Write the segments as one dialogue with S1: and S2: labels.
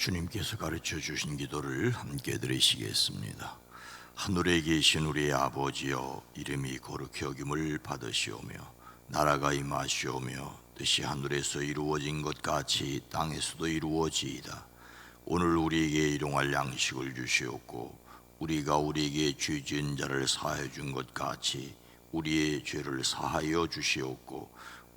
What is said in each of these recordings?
S1: 주님께서 가르쳐 주신 기도를 함께 드리시겠습니다. 하늘에 계신 우리 아버지여 이름이 거룩히 여김을 받으시오며 나라가 임하시오며 뜻이 하늘에서 이루어진 것 같이 땅에서도 이루어지이다. 오늘 우리에게 일용할 양식을 주시옵고 우리가 우리에게 죄 지은 자를 사하여 준것 같이 우리의 죄를 사하여 주시옵고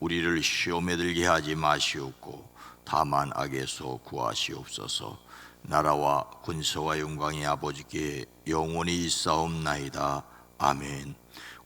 S1: 우리를 시험에 들게 하지 마시옵고 다만 악에서 구하시옵소서. 나라와 군사와 영광이 아버지께 영원히 있사옵나이다. 아멘.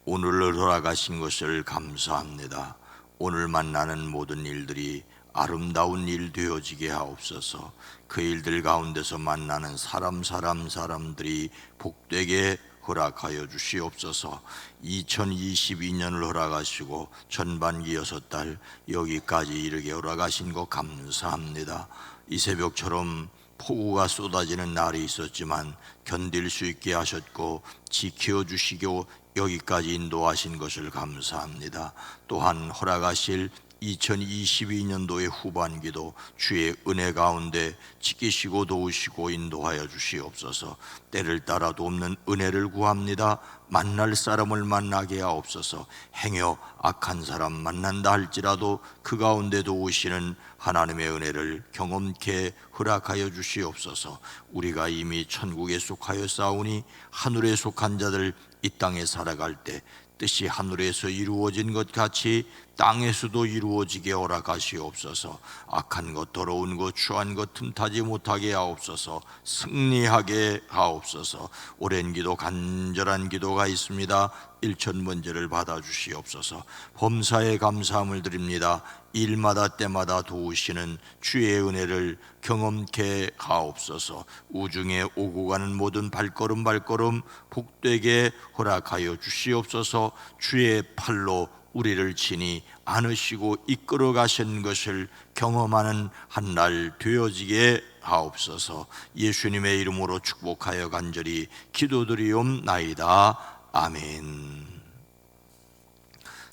S1: 오늘을 허락하신 것을 감사합니다. 오늘 만나는 모든 일들이 아름다운 일 되어지게 하옵소서. 그 일들 가운데서 만나는 사람 사람 사람들이 복되게 허락하여 주시옵소서. 2022년을 허락하시고 전반기 여섯 달 여기까지 이르게 허락하신 것 감사합니다. 이 새벽처럼 폭우가 쏟아지는 날이 있었지만 견딜 수 있게 하셨고 지켜 주시고 여기까지 인도하신 것을 감사합니다. 또한 허락하실 2022년도의 후반기도 주의 은혜 가운데 지키시고 도우시고 인도하여 주시옵소서. 때를 따라 돕는 은혜를 구합니다. 만날 사람을 만나게 하옵소서. 행여 악한 사람 만난다 할지라도 그 가운데 도우시는 하나님의 은혜를 경험케 허락하여 주시옵소서. 우리가 이미 천국에 속하여 싸우니 하늘에 속한 자들 이 땅에 살아갈 때 뜻이 하늘에서 이루어진 것 같이 땅에서도 이루어지게 허락하시옵소서. 악한 것 더러운 것 추한 것 틈타지 못하게 하옵소서. 승리하게 하옵소서. 오랜 기도 간절한 기도가 있습니다. 일천 번제를 받아 주시옵소서. 범사에 감사함을 드립니다. 일마다 때마다 도우시는 주의 은혜를 경험케 하옵소서. 우중에 오고 가는 모든 발걸음 발걸음 복되게 허락하여 주시옵소서. 주의 팔로 우리를 친히 안으시고 이끌어 가신 것을 경험하는 한 날 되어지게 하옵소서. 예수님의 이름으로 축복하여 간절히 기도드리옵나이다. 아멘.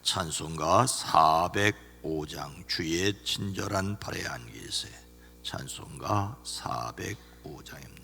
S1: 찬송가 405장 주의 친절한 발의 안기세 찬송가 405장입니다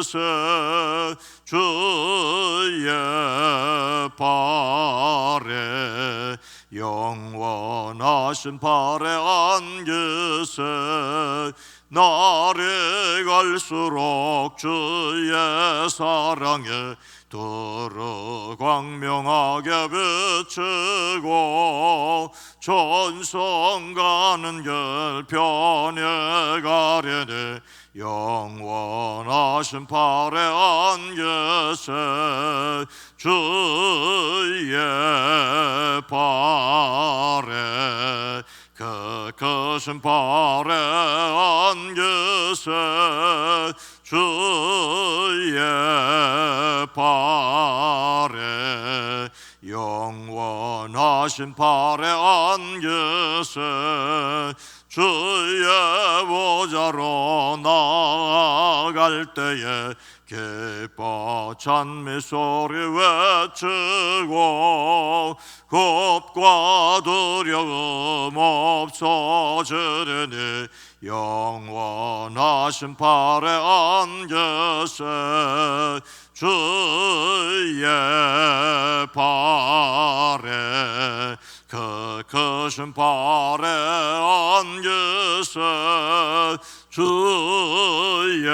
S1: 안기세 주의 발에 영원하신 발에 안기세 날이 갈수록 주의 사랑에 도로 광명하게 비치고 전성 가는 길 편에 가려니 영원하신 팔에 안계세 주의 팔에 그 크신 팔에 안계세 주의 발에 영원하신 발에 안계세 주의 보좌로 나아갈 때에 기뻐 찬미 소리 외치고 겁과 두려움 없어지리니 영원하신 팔에 안계세 주의 발에 그 크신 발에 안계세 주의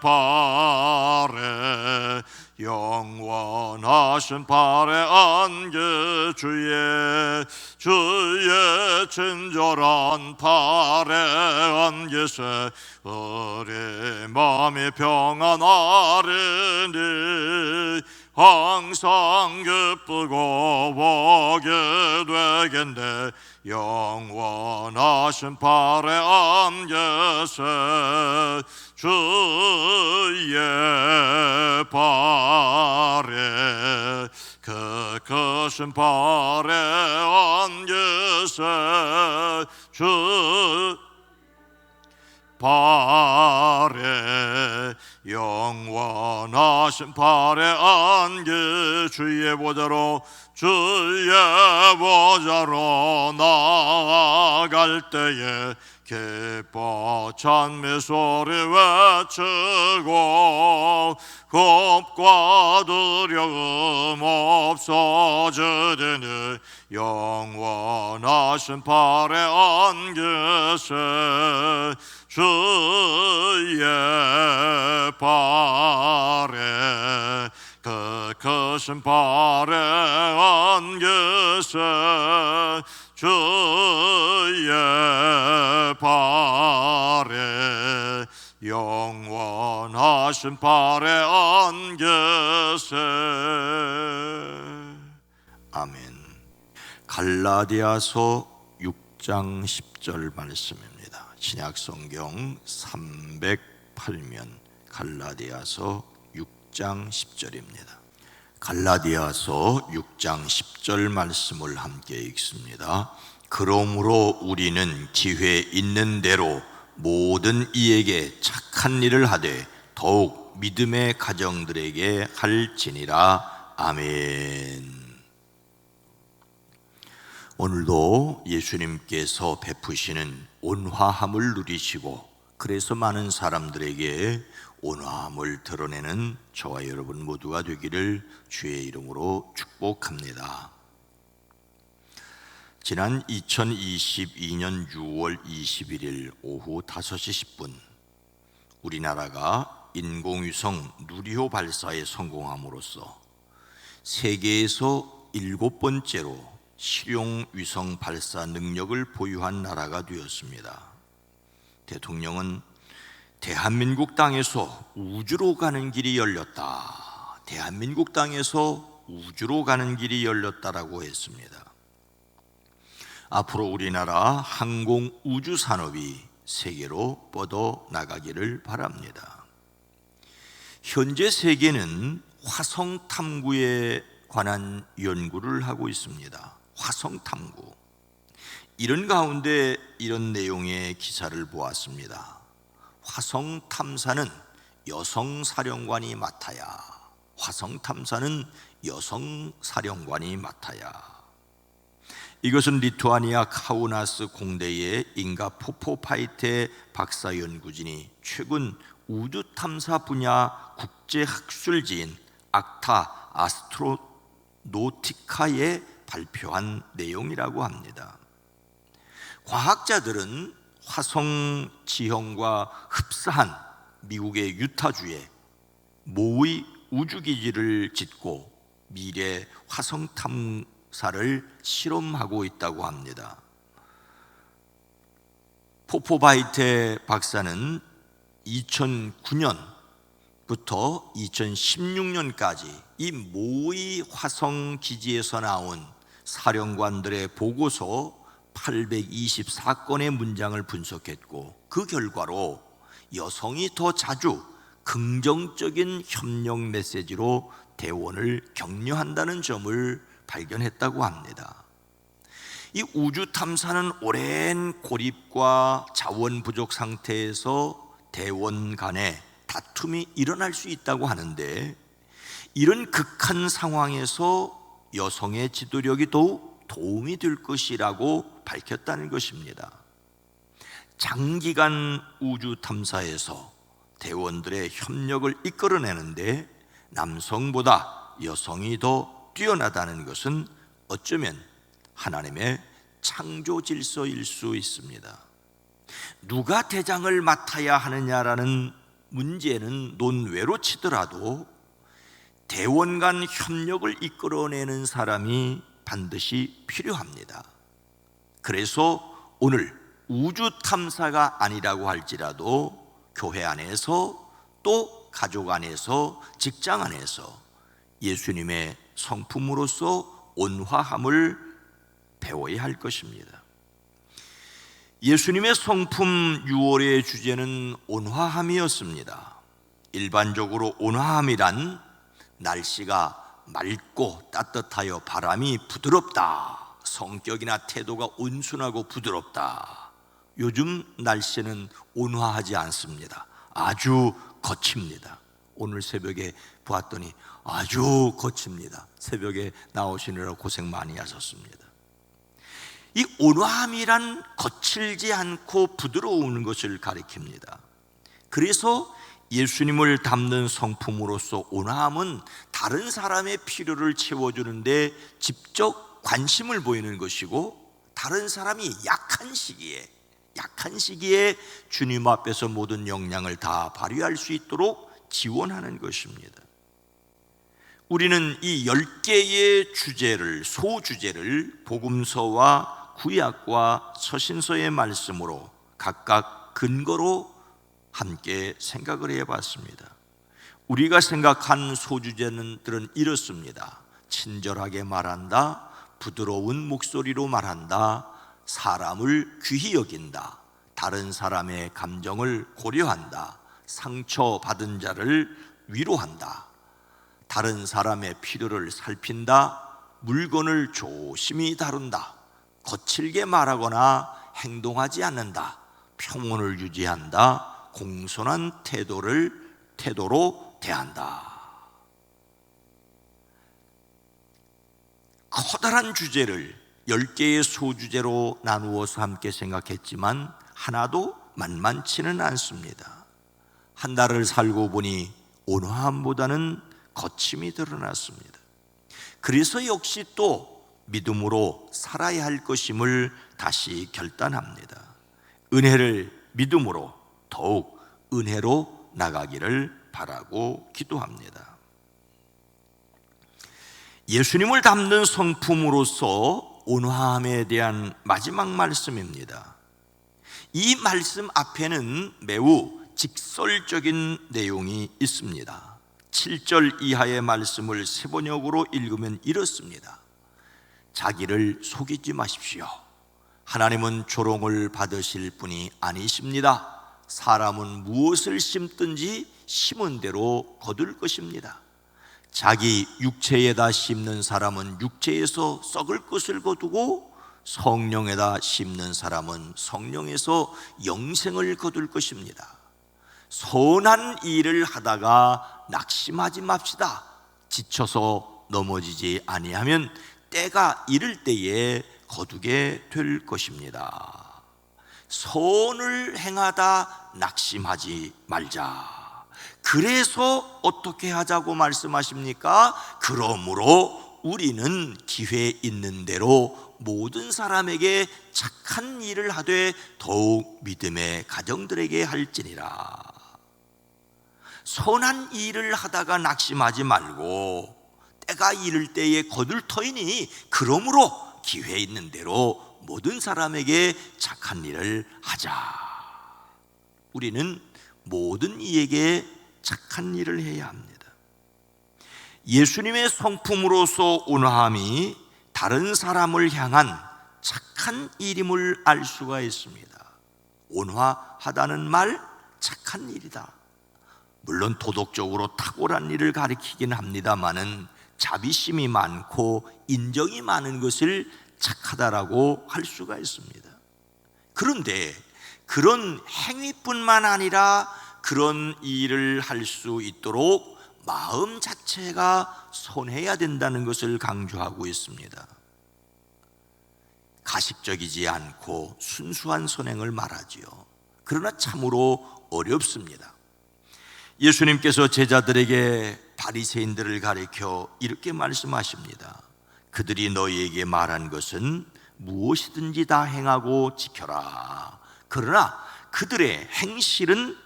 S1: 발에 영원하신 발에 안개 주의 주의 친절한 발에 안개세. 우리 마음이 평안하리니 항상 기쁘고 보게 되겠네. 영원하신 팔에 안겨세 주의 발에. 그 크신 발에 안겨세 주 발에. 영원 하신 발에 안겨 주의 보좌로 주의 보좌로 나아갈 때에 기뻐 찬미 소리 외치고 겁과 두려움 없어지되니 영원하신 팔에 안겨세 주의 발에 그 크신 발에 안겨세 주의 발에 영원하신 발에 안겨세 아멘 갈라디아서 6장 10절 말씀입니다. 신약 성경 308면 갈라디아서 6장 10절입니다. 갈라디아서 6장 10절 말씀을 함께 읽습니다. 그러므로 우리는 기회 있는 대로 모든 이에게 착한 일을 하되 더욱 믿음의 가정들에게 할지니라 아멘. 오늘도 예수님께서 베푸시는 온화함을 누리시고 그래서 많은 사람들에게 온화함을 드러내는 저와 여러분 모두가 되기를 주의 이름으로 축복합니다. 지난 2022년 6월 21일 오후 5시 10분 우리나라가 인공위성 누리호 발사에 성공함으로써 세계에서 일곱 번째로 실용 위성 발사 능력을 보유한 나라가 되었습니다. 대통령은 대한민국 땅에서 우주로 가는 길이 열렸다. 대한민국 땅에서 우주로 가는 길이 열렸다라고 했습니다. 앞으로 우리나라 항공 우주 산업이 세계로 뻗어 나가기를 바랍니다. 현재 세계는 화성 탐구에 관한 연구를 하고 있습니다. 화성 탐구. 이런 가운데 이런 내용의 기사를 보았습니다. 화성 탐사는 여성 사령관이 맡아야. 화성 탐사는 여성 사령관이 맡아야. 이것은 리투아니아 카우나스 공대의 인가 포포파이테 박사 연구진이 최근 우주 탐사 분야 국제 학술지인 악타 아스트로노티카에 발표한 내용이라고 합니다. 과학자들은 화성 지형과 흡사한 미국의 유타주에 모의 우주기지를 짓고 미래 화성 탐사를 실험하고 있다고 합니다. 포포바이테 박사는 2009년부터 2016년까지 이 모의 화성 기지에서 나온 사령관들의 보고서 824건의 문장을 분석했고 그 결과로 여성이 더 자주 긍정적인 협력 메시지로 대원을 격려한다는 점을 발견했다고 합니다. 이 우주 탐사는 오랜 고립과 자원 부족 상태에서 대원 간에 다툼이 일어날 수 있다고 하는데 이런 극한 상황에서 여성의 지도력이 더욱 도움이 될 것이라고 밝혔다는 것입니다. 장기간 우주 탐사에서 대원들의 협력을 이끌어내는데 남성보다 여성이 더 뛰어나다는 것은 어쩌면 하나님의 창조 질서일 수 있습니다. 누가 대장을 맡아야 하느냐라는 문제는 논외로 치더라도 대원 간 협력을 이끌어내는 사람이 반드시 필요합니다. 그래서 오늘 우주 탐사가 아니라고 할지라도 교회 안에서 또 가족 안에서 직장 안에서 예수님의 성품으로서 온화함을 배워야 할 것입니다. 예수님의 성품 6월의 주제는 온화함이었습니다. 일반적으로 온화함이란 날씨가 맑고 따뜻하여 바람이 부드럽다. 성격이나 태도가 온순하고 부드럽다. 요즘 날씨는 온화하지 않습니다. 아주 거칩니다. 오늘 새벽에 보았더니 아주 거칩니다. 새벽에 나오시느라 고생 많이 하셨습니다. 이 온화함이란 거칠지 않고 부드러운 것을 가리킵니다. 그래서 예수님을 담는 성품으로서 온화함은 다른 사람의 필요를 채워주는데 직접 관심을 보이는 것이고 다른 사람이 약한 시기에 약한 시기에 주님 앞에서 모든 역량을 다 발휘할 수 있도록 지원하는 것입니다. 우리는 이열 개의 주제를 소주제를 복음서와 구약과 서신서의 말씀으로 각각 근거로 함께 생각을 해 봤습니다. 우리가 생각한 소주제는들은 이렇습니다. 친절하게 말한다, 부드러운 목소리로 말한다, 사람을 귀히 여긴다, 다른 사람의 감정을 고려한다, 상처받은 자를 위로한다, 다른 사람의 필요를 살핀다, 물건을 조심히 다룬다, 거칠게 말하거나 행동하지 않는다, 평온을 유지한다, 공손한 태도를 태도로 대한다. 커다란 주제를 열 개의 소주제로 나누어서 함께 생각했지만 하나도 만만치는 않습니다. 한 달을 살고 보니 온화함보다는 거침이 드러났습니다. 그래서 역시 또 믿음으로 살아야 할 것임을 다시 결단합니다. 은혜를 믿음으로 더욱 은혜로 나가기를 바라고 기도합니다. 예수님을 담는 성품으로서 온화함에 대한 마지막 말씀입니다. 이 말씀 앞에는 매우 직설적인 내용이 있습니다. 7절 이하의 말씀을 세번역으로 읽으면 이렇습니다. 자기를 속이지 마십시오. 하나님은 조롱을 받으실 분이 아니십니다. 사람은 무엇을 심든지 심은 대로 거둘 것입니다. 자기 육체에다 심는 사람은 육체에서 썩을 것을 거두고 성령에다 심는 사람은 성령에서 영생을 거둘 것입니다. 선한 일을 하다가 낙심하지 맙시다. 지쳐서 넘어지지 아니하면 때가 이를 때에 거두게 될 것입니다. 선을 행하다 낙심하지 말자. 그래서 어떻게 하자고 말씀하십니까? 그러므로 우리는 기회 있는 대로 모든 사람에게 착한 일을 하되 더욱 믿음의 가정들에게 할지니라. 선한 일을 하다가 낙심하지 말고 때가 이를 때에 거둘 터이니 그러므로 기회 있는 대로 모든 사람에게 착한 일을 하자. 우리는 모든 이에게 착한 일을 해야 합니다. 예수님의 성품으로서 온화함이 다른 사람을 향한 착한 일임을 알 수가 있습니다. 온화하다는 말 착한 일이다. 물론 도덕적으로 탁월한 일을 가리키긴 합니다만은 자비심이 많고 인정이 많은 것을 착하다라고 할 수가 있습니다. 그런데 그런 행위뿐만 아니라 그런 일을 할 수 있도록 마음 자체가 선해야 된다는 것을 강조하고 있습니다. 가식적이지 않고 순수한 선행을 말하지요. 그러나 참으로 어렵습니다. 예수님께서 제자들에게 바리새인들을 가리켜 이렇게 말씀하십니다. 그들이 너희에게 말한 것은 무엇이든지 다 행하고 지켜라. 그러나 그들의 행실은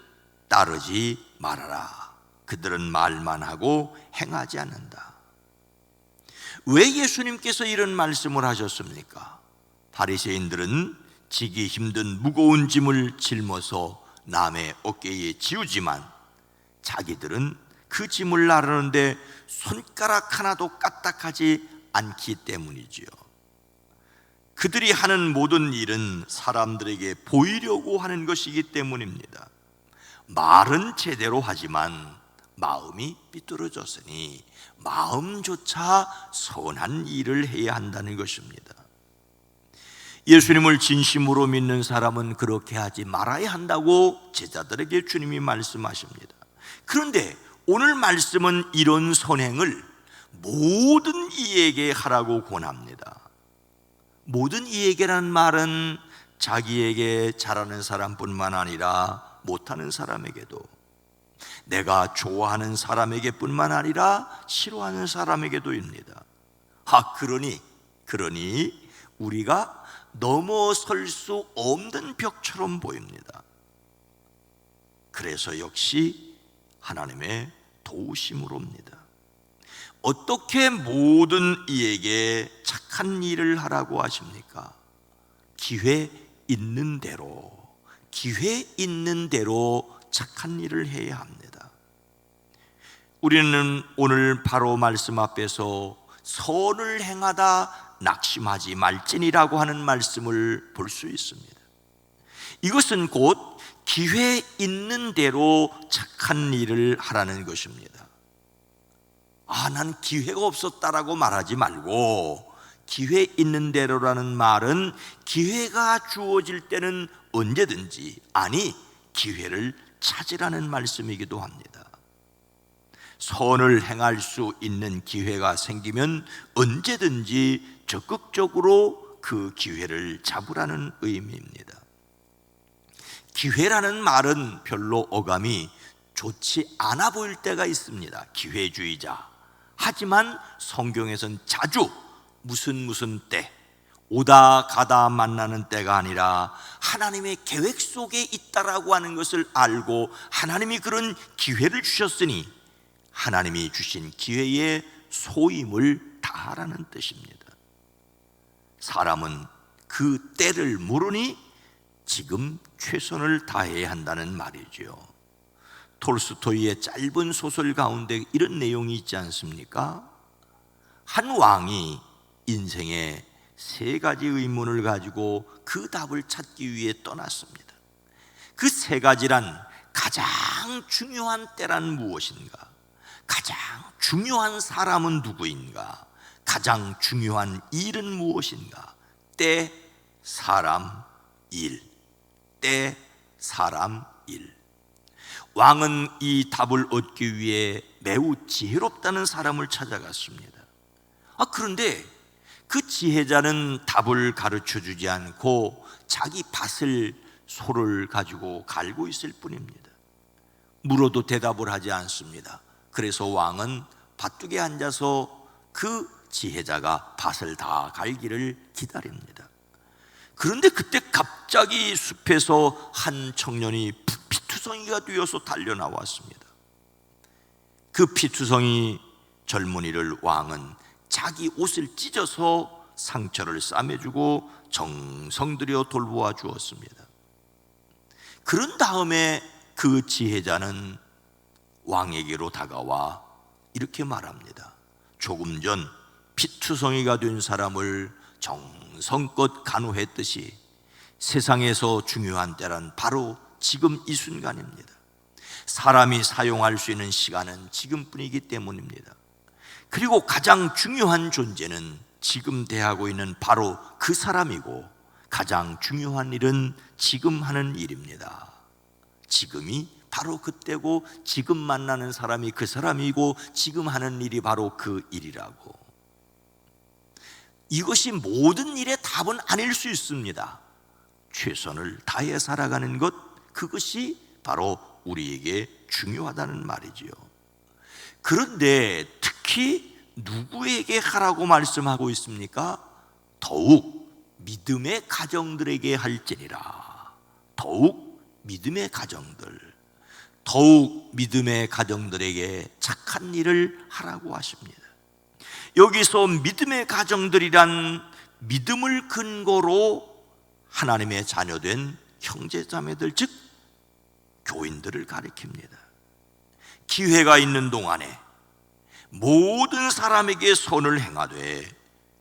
S1: 따르지 말아라. 그들은 말만 하고 행하지 않는다. 왜 예수님께서 이런 말씀을 하셨습니까? 바리새인들은 지기 힘든 무거운 짐을 짊어서 남의 어깨에 지우지만 자기들은 그 짐을 나르는데 손가락 하나도 까딱하지 않기 때문이지요. 그들이 하는 모든 일은 사람들에게 보이려고 하는 것이기 때문입니다. 말은 제대로 하지만 마음이 삐뚤어졌으니 마음조차 선한 일을 해야 한다는 것입니다. 예수님을 진심으로 믿는 사람은 그렇게 하지 말아야 한다고 제자들에게 주님이 말씀하십니다. 그런데 오늘 말씀은 이런 선행을 모든 이에게 하라고 권합니다. 모든 이에게라는 말은 자기에게 잘하는 사람뿐만 아니라 못하는 사람에게도 내가 좋아하는 사람에게뿐만 아니라 싫어하는 사람에게도입니다. 아 그러니 그러니 우리가 넘어설 수 없는 벽처럼 보입니다. 그래서 역시 하나님의 도우심으로입니다. 어떻게 모든 이에게 착한 일을 하라고 하십니까? 기회 있는 대로, 기회 있는 대로 착한 일을 해야 합니다. 우리는 오늘 바로 말씀 앞에서 선을 행하다 낙심하지 말지니라고 하는 말씀을 볼 수 있습니다. 이것은 곧 기회 있는 대로 착한 일을 하라는 것입니다. 아, 난 기회가 없었다라고 말하지 말고 기회 있는 대로라는 말은 기회가 주어질 때는 언제든지 아니 기회를 찾으라는 말씀이기도 합니다. 선을 행할 수 있는 기회가 생기면 언제든지 적극적으로 그 기회를 잡으라는 의미입니다. 기회라는 말은 별로 어감이 좋지 않아 보일 때가 있습니다. 기회주의자. 하지만 성경에선 자주 무슨 무슨 때, 오다 가다 만나는 때가 아니라 하나님의 계획 속에 있다라고 하는 것을 알고 하나님이 그런 기회를 주셨으니 하나님이 주신 기회에 소임을 다하라는 뜻입니다. 사람은 그 때를 모르니 지금 최선을 다해야 한다는 말이지요. 톨스토이의 짧은 소설 가운데 이런 내용이 있지 않습니까? 한 왕이 인생의 세 가지 의문을 가지고 그 답을 찾기 위해 떠났습니다. 그 세 가지란 가장 중요한 때란 무엇인가? 가장 중요한 사람은 누구인가? 가장 중요한 일은 무엇인가? 때, 사람, 일. 때, 사람, 일. 왕은 이 답을 얻기 위해 매우 지혜롭다는 사람을 찾아갔습니다. 아, 그런데 그 지혜자는 답을 가르쳐 주지 않고 자기 밭을 소를 가지고 갈고 있을 뿐입니다. 물어도 대답을 하지 않습니다. 그래서 왕은 밭둑에 앉아서 그 지혜자가 밭을 다 갈기를 기다립니다. 그런데 그때 갑자기 숲에서 한 청년이 피투성이가 되어서 달려 나왔습니다. 그 피투성이 젊은이를 왕은 자기 옷을 찢어서 상처를 싸매주고 정성 들여 돌보아 주었습니다. 그런 다음에 그 지혜자는 왕에게로 다가와 이렇게 말합니다. 조금 전 피투성이가 된 사람을 정성껏 간호했듯이 세상에서 중요한 때란 바로 지금 이 순간입니다. 사람이 사용할 수 있는 시간은 지금뿐이기 때문입니다. 그리고 가장 중요한 존재는 지금 대하고 있는 바로 그 사람이고 가장 중요한 일은 지금 하는 일입니다. 지금이 바로 그때고 지금 만나는 사람이 그 사람이고 지금 하는 일이 바로 그 일이라고. 이것이 모든 일의 답은 아닐 수 있습니다. 최선을 다해 살아가는 것, 그것이 바로 우리에게 중요하다는 말이지요. 그런데 특히 누구에게 하라고 말씀하고 있습니까? 더욱 믿음의 가정들에게 할지니라. 더욱 믿음의 가정들. 더욱 믿음의 가정들에게 착한 일을 하라고 하십니다. 여기서 믿음의 가정들이란 믿음을 근거로 하나님의 자녀된 형제자매들 즉 교인들을 가리킵니다. 기회가 있는 동안에 모든 사람에게 선을 행하되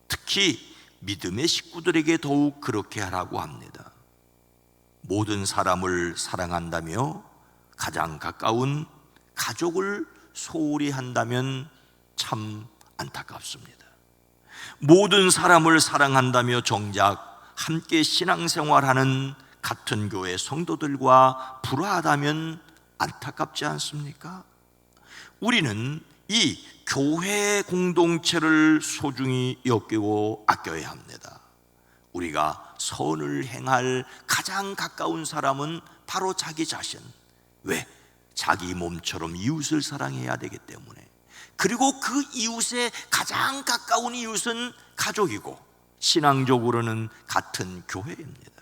S1: 특히 믿음의 식구들에게 더욱 그렇게 하라고 합니다. 모든 사람을 사랑한다며 가장 가까운 가족을 소홀히 한다면 참 안타깝습니다. 모든 사람을 사랑한다며 정작 함께 신앙생활하는 같은 교회 성도들과 불화하다면 안타깝지 않습니까? 우리는 이 교회 공동체를 소중히 여기고 아껴야 합니다. 우리가 선을 행할 가장 가까운 사람은 바로 자기 자신. 왜? 자기 몸처럼 이웃을 사랑해야 되기 때문에. 그리고 그 이웃의 가장 가까운 이웃은 가족이고 신앙적으로는 같은 교회입니다.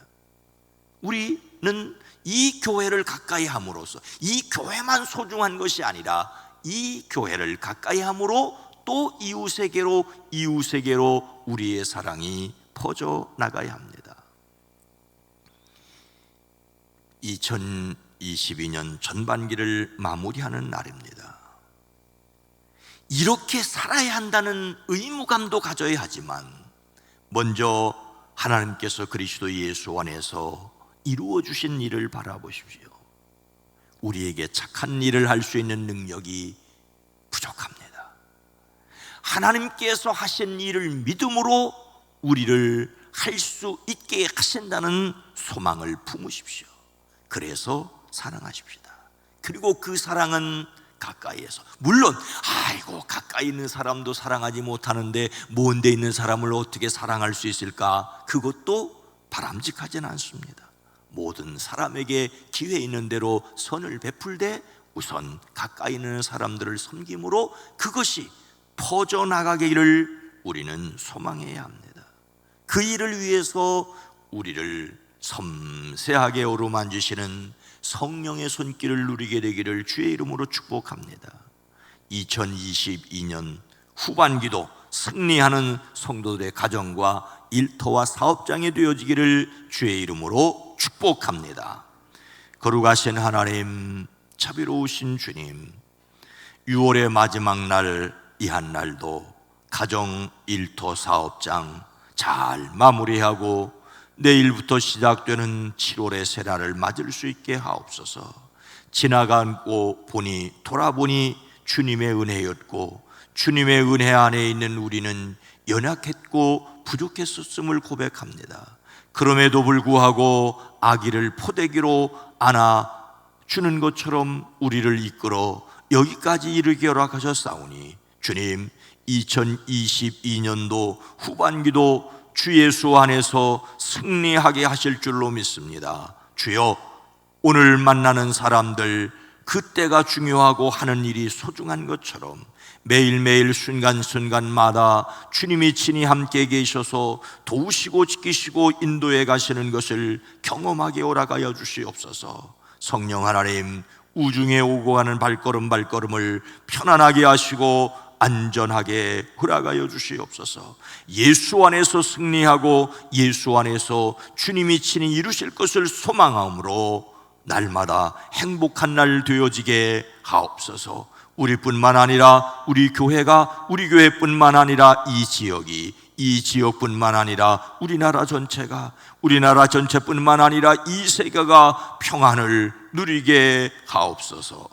S1: 우리는 이 교회를 가까이 함으로써 이 교회만 소중한 것이 아니라 이 교회를 가까이 함으로 또 이웃에게로 이웃에게로 우리의 사랑이 퍼져 나가야 합니다. 2022년 전반기를 마무리하는 날입니다. 이렇게 살아야 한다는 의무감도 가져야 하지만 먼저 하나님께서 그리스도 예수 안에서 이루어 주신 일을 바라보십시오. 우리에게 착한 일을 할 수 있는 능력이 부족합니다. 하나님께서 하신 일을 믿음으로 우리를 할 수 있게 하신다는 소망을 품으십시오. 그래서 사랑하십시다. 그리고 그 사랑은 가까이에서 물론 아이고 가까이 있는 사람도 사랑하지 못하는데 먼데 있는 사람을 어떻게 사랑할 수 있을까? 그것도 바람직하지는 않습니다. 모든 사람에게 기회 있는 대로 선을 베풀되 우선 가까이 있는 사람들을 섬김으로 그것이 퍼져 나가기를 우리는 소망해야 합니다. 그 일을 위해서 우리를 섬세하게 어루만지시는 성령의 손길을 누리게 되기를 주의 이름으로 축복합니다. 2022년 후반기도 승리하는 성도들의 가정과 일터와 사업장이 되어지기를 주의 이름으로 축복합니다. 거룩하신 하나님, 자비로우신 주님, 6월의 마지막 날, 이 한 날도 가정, 일터, 사업장 잘 마무리하고 내일부터 시작되는 7월의 새날을 맞을 수 있게 하옵소서. 지나가고 보니 돌아보니 주님의 은혜였고 주님의 은혜 안에 있는 우리는 연약했고 부족했었음을 고백합니다. 그럼에도 불구하고 아기를 포대기로 안아 주는 것처럼 우리를 이끌어 여기까지 이르게 허락하셨사오니 주님 2022년도 후반기도 주 예수 안에서 승리하게 하실 줄로 믿습니다. 주여 오늘 만나는 사람들 그때가 중요하고 하는 일이 소중한 것처럼 매일매일 순간순간마다 주님이 친히 함께 계셔서 도우시고 지키시고 인도해 가시는 것을 경험하게 오라가여 주시옵소서 성령 하나님 우중에 오고 가는 발걸음 발걸음을 편안하게 하시고 안전하게 허락하여 주시옵소서. 예수 안에서 승리하고 예수 안에서 주님이 친히 이루실 것을 소망함으로 날마다 행복한 날 되어지게 하옵소서. 우리뿐만 아니라 우리 교회가 우리 교회뿐만 아니라 이 지역이 이 지역뿐만 아니라 우리나라 전체가 우리나라 전체뿐만 아니라 이 세계가 평안을 누리게 하옵소서.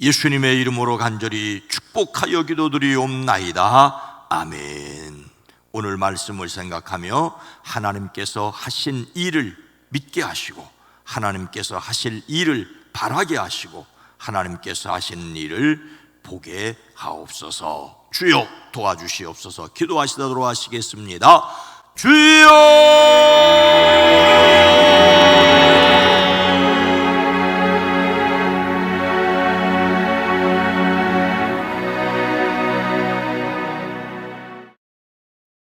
S1: 예수님의 이름으로 간절히 축복하여 기도드리옵나이다. 아멘. 오늘 말씀을 생각하며 하나님께서 하신 일을 믿게 하시고 하나님께서 하실 일을 바라게 하시고 하나님께서 하시는 일을 보게 하옵소서. 주여 도와주시옵소서. 기도하시도록 하시겠습니다. 주여